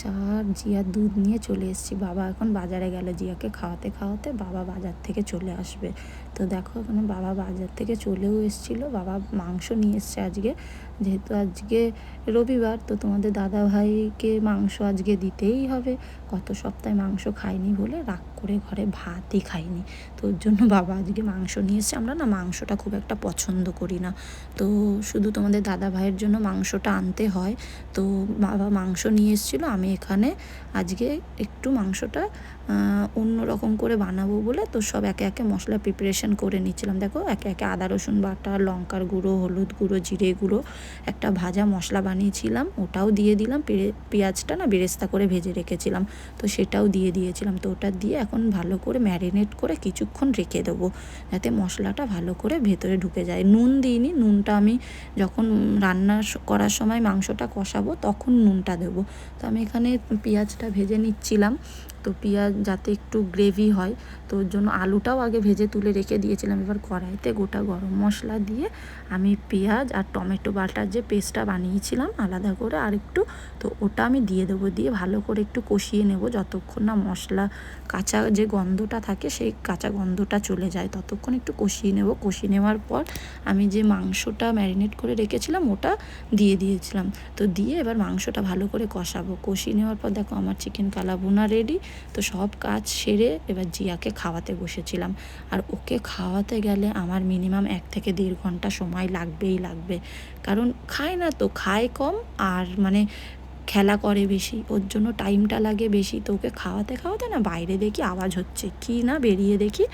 চা আর জিয়ার দুধ নিয়ে চলে এসেছি। বাবা এখন বাজারে গেল জিয়াকে খাওয়াতে খাওয়াতে। বাবা বাজার থেকে চলে আসবে। তো দেখো এখানে বাবা বাজার থেকে চলেও এসেছিল। বাবা মাংস নিয়ে এসছে আজকে। যেহেতু আজকে রবিবার, তো তোমাদের দাদা ভাইকে মাংস আজকে দিতেই হবে। গত সপ্তাহে মাংস খাইনি বলে রাগ করে ঘরে ভাতই খাইনি। তো ওর জন্য বাবা আজকে মাংস নিয়ে এসছে। আমরা না মাংসটা খুব একটা পছন্দ করি না। তো শুধু তোমাদের দাদা ভাইয়ের জন্য মাংসটা আনতে হয়। তো বাবা মাংস নিয়ে এসেছিল। আমি এখানে আজকে একটু মাংসটা অন্য রকম করে বানাবো বলে তো সব একে একে মশলা প্রিপারেশন করে নিচ্ছিলাম। দেখো, একে একে আদা, রসুন বাটা, লঙ্কার গুঁড়ো, হলুদ গুঁড়ো, জিরে গুঁড়ো একটা ভাজা মশলা বানিয়েছিলাম, ওটাও দিয়ে দিলাম পেঁয়াজটা না বেরেস্তা করে ভেজে রেখেছিলাম, তো সেটাও দিয়ে দিয়েছিলাম, তো ওটা দিয়ে এখন ভালো করে ম্যারিনেট করে কিছুক্ষণ রেখে দেবো, যাতে মশলাটা ভালো করে ভেতরে ঢুকে যায়। নুন দিইনি, নুনটা আমি যখন রান্না করার সময় মাংসটা কষাবো তখন নুনটা দেবো। তো আমি এখানে পেঁয়াজটা ভেজে নিচ্ছিলাম। তো পেঁয়াজ যাতে একটু গ্রেভি হয়, তো ওর জন্য আলুটাও আগে ভেজে তুলে রেখে দিয়েছিলাম। এবার কড়াইতে গোটা গরম মশলা দিয়ে আমি পেঁয়াজ আর টমেটো বাটার যে পেস্টটা বানিয়েছিলাম আলাদা করে আর একটু, তো ওটা আমি দিয়ে দেবো। দিয়ে ভালো করে একটু কষিয়ে নেব যতক্ষণ না মশলা কাঁচা যে গন্ধটা থাকে সেই কাঁচা গন্ধটা চলে যায়। ততক্ষণ একটু কষিয়ে নেব। কষিয়ে নেওয়ার পর আমি যে মাংসটা ম্যারিনেট করে রেখেছিলাম ওটা দিয়ে দিয়েছিলাম। তো দিয়ে এবার মাংসটা ভালো করে কষাবো। কষিয়ে নেওয়ার পর দেখো আমার চিকেন কালা কালাবুনা রেডি তো সব কাজ সেরে এবার জিয়াকে খাওয়াতে বসেছিলাম। আর ওকে খাওয়াতে গেলে আমার মিনিমাম এক থেকে দেড় ঘণ্টা সময় লাগবেই লাগবে। কারণ খায় না তো, খায় কম আর মানে খেলা করে বেশি, ওর জন্য টাইমটা লাগে বেশি। তো ওকে খাওয়াতে খাওয়াতে না বাইরে দেখি আওয়াজ হচ্ছে, কি না বেরিয়ে দেখি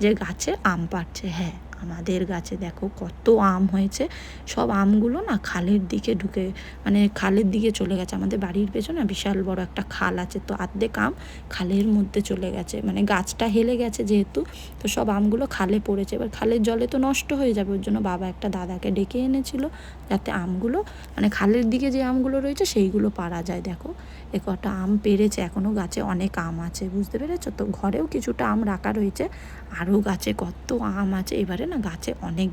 যে গাছে আম পাড়ছে হ্যাঁ। আমাদের গাছে দেখো কত আম হয়েছে। সব আমগুলো না খালের দিকে ঢুকে মানে খালের দিকে চলে গেছে। আমাদের বাড়ির পেছনে বিশাল বড় একটা খাল আছে, তো আর্ধেক আম খালের মধ্যে চলে গেছে। মানে গাছটা হেলে গেছে যেহেতু, তো সব আমগুলো খালে পড়েছে। এবার খালের জলে তো নষ্ট হয়ে যাবে, ওর জন্য বাবা একটা দাদাকে ডেকে এনেছিল, যাতে আমগুলো মানে খালের দিকে যে আমগুলো রয়েছে সেইগুলো পারা যায়। দেখো, এ কটা আম পেরেছে এখনও গাছে অনেক আম আছে, বুঝতে পেরেছ? তো ঘরেও কিছুটা আম রাখা রয়েছে, আরও গাছে কত আম আছে। এবারে না গাছে অনেক